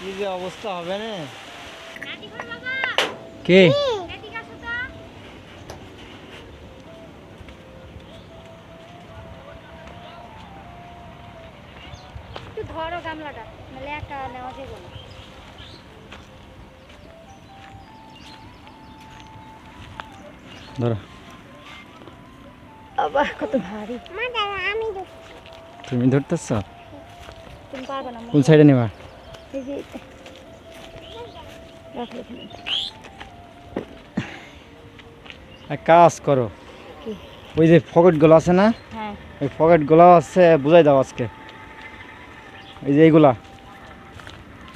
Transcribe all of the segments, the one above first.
কি যে অবস্থা হবে না? কে? ধরো গামলাটা নাহলে একা নেওয়া যাবে না। ধরো। কত ভারী। আমি তুমি ধরতেছ? তুমি পারবে না কোন সাইডে নেবা? এই যে রাখো এখানে। এক কাজ করো। ওই যে পকেটগুলো আছে না? হ্যাঁ। ওই পকেটগুলো আছে বুঝাই দাও আজকে। এই যে এইগুলা।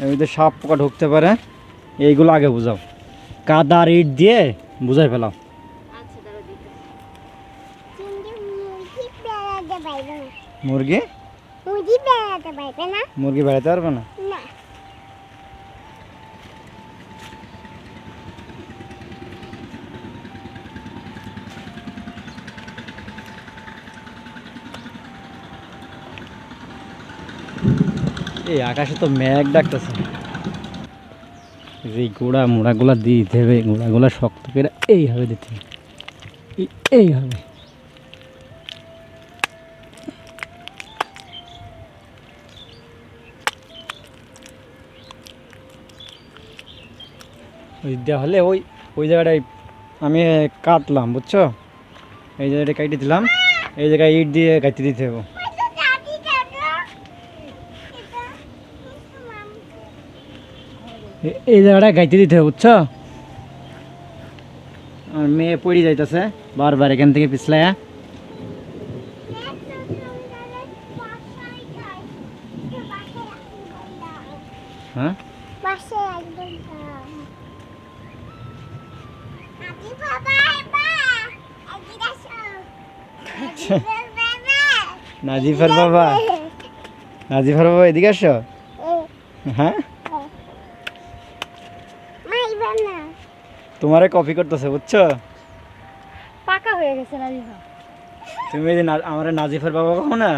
এর মধ্যে সাপ পোকা ঢুকতে পারে এইগুলো আগে বুঝাও। কাদা আর ইট দিয়ে বুঝাই ফেলাও। আচ্ছা মুরগি? মুরগি বেড়াতে পারবে না। মুরগি বেড়াতে পারবে না? এই আকাশে তো মেঘ ডাকতেছে। এই গোড়া মোড়াগুলা দিতে হবে গোড়াগুলা শক্ত করে এইভাবে দিতে হবে। এইভাবে। ওই হলে ওই ওই জায়গাটায় আমি কাটলাম, বুঝছ? এই জায়গাটা কাটিয়ে দিলাম, এই জায়গায় ইট দিয়ে কাটতে দিতে হবে। এই জায়গাটা গাইতে দিতে হবে বুঝছ? আর মেয়ে পড়ে যাইতেছে বারবার এখান থেকে পিছলায়া। হ্যাঁ? নাজিফার বাবা। নাজিফার বাবা এদিকে আসো। হ্যাঁ মাইবা না তোমারে কপি করতেছে বুঝছ? পাকা হয়ে গেছে না দিঘা তুমি এই যে আমার নাজিফার বাবা কখনো না?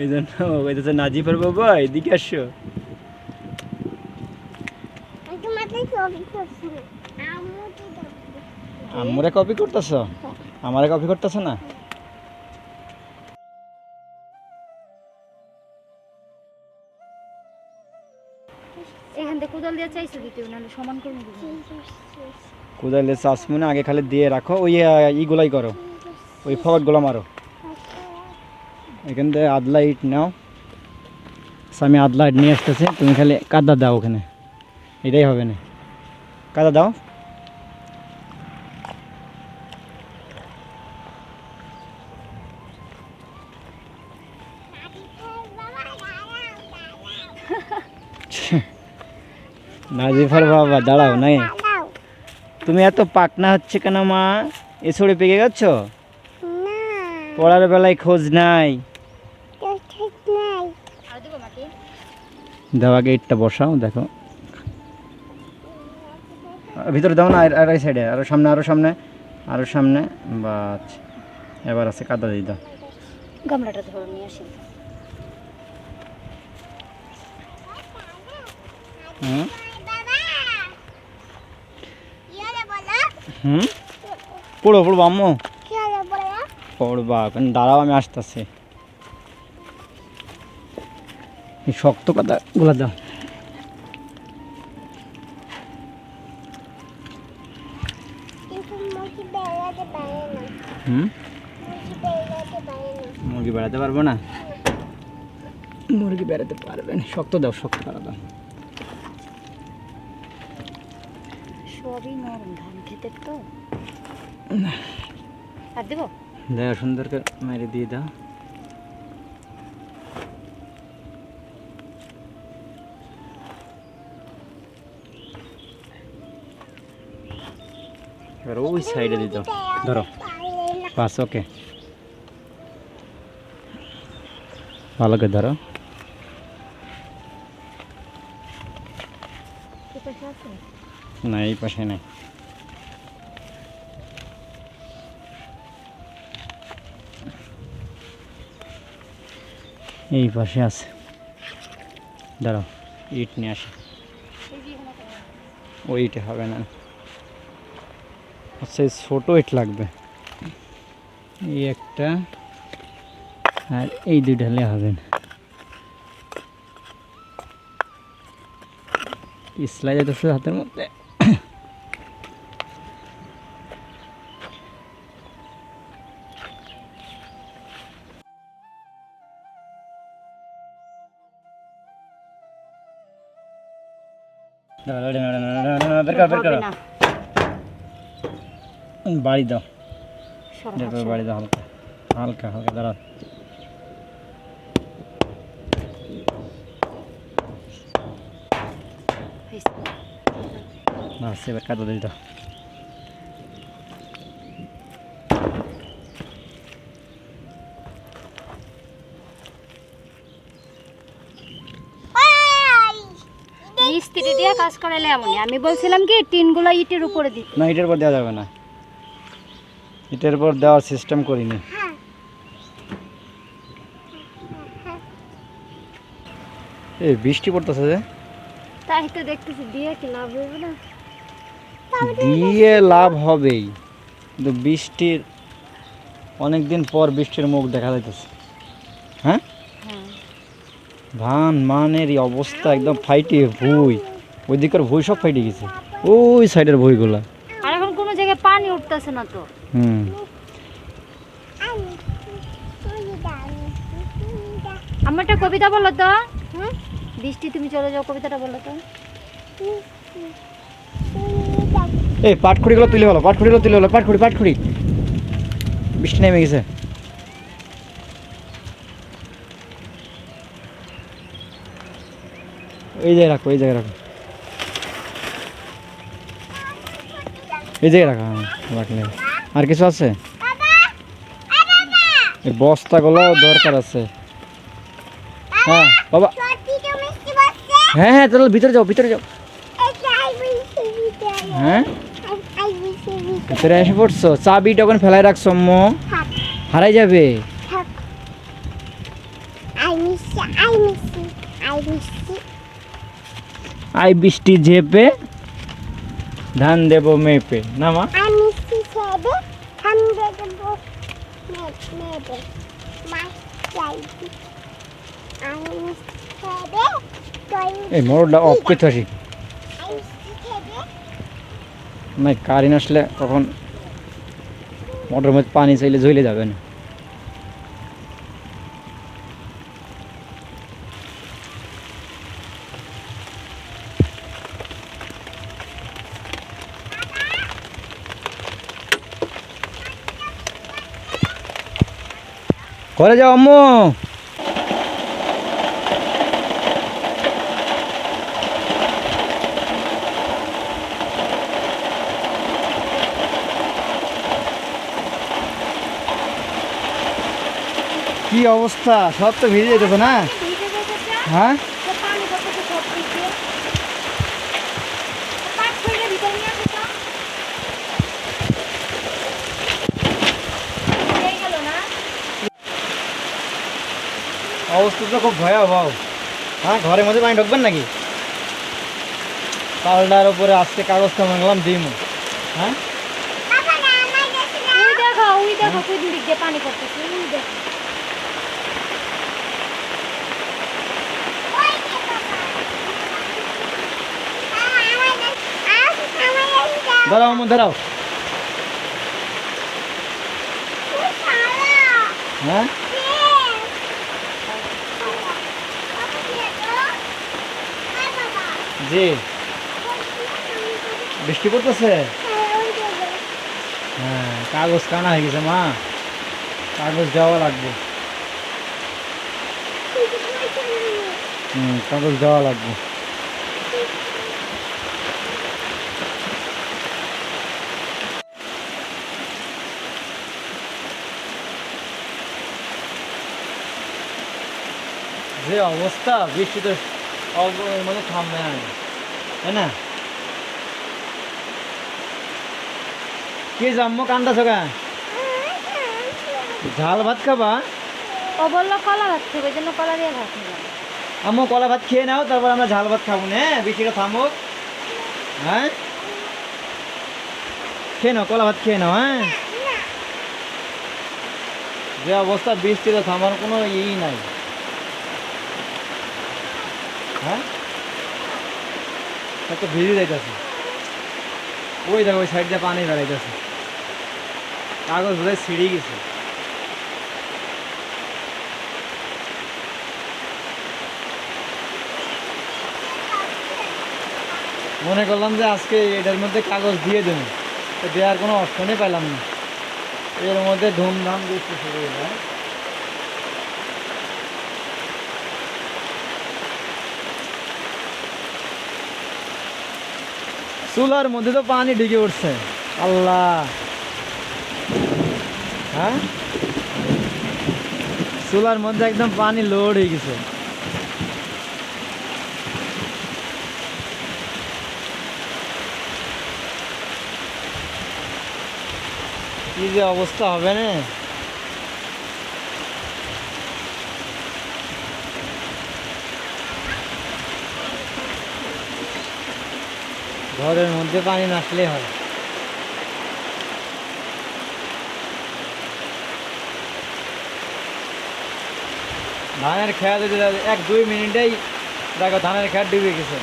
এই জন্য কইতেছে নাজিফার বাবা এদিকে আসো। আমরে কপি করতেছ? আমারে কপি করতেছ না? কোদাল দিয়ে চাইছো দিতে সমান করে দিয়ে চাষ মানে আগে খালি দিয়ে রাখো, ওই ইগুলাই করো। ওই ফকটগুলো মারো। এখান থেকে আদলা ইট নাও। আমি আদলা ইট নিয়ে আসতেছি, তুমি খালি কাদা দাও ওখানে। এটাই হবে না। কাদা দাও। নাজিফার বাবা দাঁড়াও নাই। তুমি এত পাকনা হচ্ছে কেন মা? এ ছড়ে পেকে গেছ? না। পড়ার বেলায় খোঁজ নাই। তো ঠিক নাই। আর দেবো মাটি দাও আগে ইটটা বসাও দেখো। ভিতরে দাও না আর এই সাইডে আরও সামনে আরও সামনে আরও সামনে। বাস এবার আছে কাদা দিয়ে দাও। গামলাটা ধরে নিয়ে আসি। হুম বাবা ইয়ে বলো হুম? পড়ো পড়ব আম্মু হলো পড়বা কেন দাঁড়াও আমি আসতেছি। শক্ত কাদাগুলো দাও। মুরগি বেড়াতে হুম? মুরগি বেড়াতে মুরগি বেড়াতে পারব না? মুরগি বেড়াতে পারবে না। শক্ত দাও শক্ত করা দাও। সবই নরম খেতে তো। আর দেবো? দেখো সুন্দর করে মেরে দিয়ে দাও। এবার ওই সাইডে দাও। ধরো। বাস ওকে। ভালো করে ধরো না এই পাশে নাই। এই পাশে আছে। দাঁড়াও, ইট নিয়ে আসি। ওই ইটে হবে না। আচ্ছা ছোটো ইট লাগবে। এই একটা, আর এই দুইটা হলে হবে না। ইসলাই যাইতেছে হাতের মধ্যে? বের কর বের কর হবে না। বাড়ি দাও সরো, বের করে সরো। বাড়ি দাও হালকা হালকা হালকা দাঁড়া হয়েছে। বাস এবার কাদা দিয়ে দাও দিয়ে কাজ এমনই। আমি বলছিলাম কি টিনগুলো ইটের উপরে দিতে। না ইটের পর দেওয়া যাবে না। ইটের পর দেওয়ার সিস্টেম করিনি। এই বৃষ্টি পড়তেছে যে। তাই তো দেখতেছি দিয়ে কি লাভ হইবে না? দিয়ে লাভ হবেই। কিন্তু বৃষ্টির অনেক দিন পর বৃষ্টির মুখ দেখা যাইতেছে। হ্যাঁ? হ্যাঁ। ধান মানের এই অবস্থা একদম ফাইটে ভুই। ওই দিকের ভুই সব ফাইটে গেছে। ওই সাইডের ভুইগুলা। আর এখন কোনো জায়গায় পানি উঠতেছে না তো। হুম। আমার একটা কবিতা বলো তো। বৃষ্টি তুমি চলে যাও কবিতাটা বলো তো। এই পাটখুড়িগুলো তুলে হলো পাটখুড়িগুলো তুলে হলো পাটখুড়ি পাটখুড়ি। বৃষ্টি নেমে গেছে। এই জায়গায় রাখো এই জায়গায় রাখো। এই জায়গায় রাখো রাখলে আর কিছু আছে? এই বস্তাগুলো দরকার আছে। হ্যাঁ বাবা। হ্যাঁ হ্যাঁ তাহলে ভিতরে যাও ভিতরে যাও। হ্যাঁ? ভিতরে এসে পড়ছো? চাবিটা ওখানে ফেলাই রাখছো আম্মু। হারাই যাবে। আই বৃষ্টি ঝেপে। ধান দেবো মেপে না মা? এই মোড়টা অফ করতে আসি। না কারেন্ট আসলে তখন মোটর মধ্যে পানি চাইলে ঝইলে যাবে না। ঘরে যাও আম্মু। কি অবস্থা? সব তো ভিজে যেতেছে না? হ্যাঁ তো পানি পড়তেছে সব দিকে পাট খুলে ভিতরে নিয়ে আসো তো হয়ে গেল না অবস্থা তো খুব ভয়াবহ। হ্যাঁ ঘরের মধ্যে পানি ঢুকবেন নাকি? পাল্টার উপরে আজকে কাগজটা মানলাম দিম হ্যাঁ? পানি দাঁড়াও আম্মু দাঁড়াও। হ্যাঁ? জি। বৃষ্টি পড়তেছে? হ্যাঁ কাগজ কানা হয়ে গেছে, মা। কাগজ দেওয়া লাগবে। হুম, কাগজ দেওয়া লাগবে। যে অবস্থা বৃষ্টিতে অল্প এর মধ্যে থামবে না তাই না কে জন্ম কান্দা সগা ঝাল ভাত খাবা ও বলল কলা ভাত খাবে জন্য কলা দিয়ে ভাত নিলাম আম্মু কলা ভাত খেয়ে নাও তারপর আমরা ঝাল ভাত খাব না বৃষ্টিটা থামুক হ্যাঁ খেয়ে নাও কলা ভাত খেয়ে নাও হ্যাঁ যে অবস্থা বৃষ্টিটা থামার কোনো ইয়েই নাই হ্যাঁ? তো ভিজে যাইতেছে। ওই দেখো, ওই সাইড দিয়ে পানি বেড়াইতেছে। কাগজ বোধহয় ছিঁড়ে গেছে। মনে করলাম যে আজকে এটার মধ্যে কাগজ দিয়ে দেবো। তো দেওয়ার কোনো অপশনই পেলাম না। এর মধ্যে ধুমধাম বৃষ্টি শুরু হয়ে? যায় চুলার মধ্যে তো পানি ঢুকে উঠছে। আল্লাহ। হ্যাঁ? চুলার মধ্যে একদম পানি লোড হয়ে গেছে। কি যে অবস্থা হবে না? ঘরের মধ্যে পানি না হয়। ধানের খেয়া যদি এক, দুই মিনিটেই দেখো ধানের খেয়া ডুবে গেছে।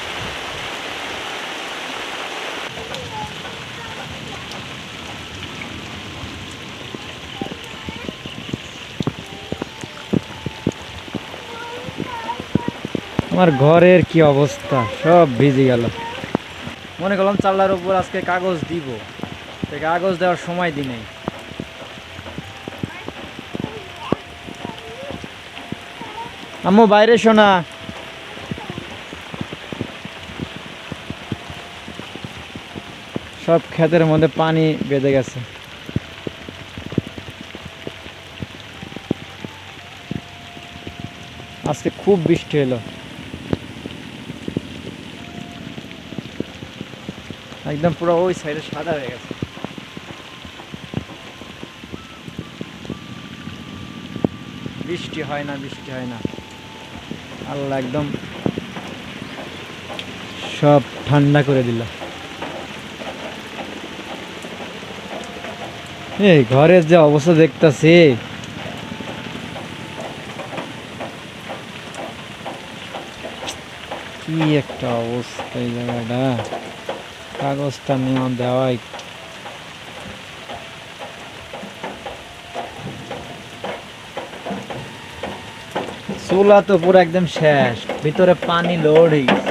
আমার ঘরের কি অবস্থা? সব ভিজে গেল। মনে করলাম চাল্লার উপর আজকে কাগজ দিব। কাগজ দেওয়ার সময় দি নাই। আম্মু, বাইরে শোনা সব ক্ষেতের মধ্যে পানি বেঁধে গেছে। আজকে খুব বৃষ্টি হলো। একদম পুরো ওই সাইডে সাদা হয়ে গেছে। বৃষ্টি হয় না, বৃষ্টি হয় না। আল্লাহ একদম সব ঠান্ডা করে দিল। এই ঘরের যে অবস্থা দেখতাছি। কি একটা অবস্থা এই জায়গাটা। কাগজটা নেওয়া দেওয়াই। চুলা তো পুরো একদম শেষ ভিতরে পানি লোড হয়ে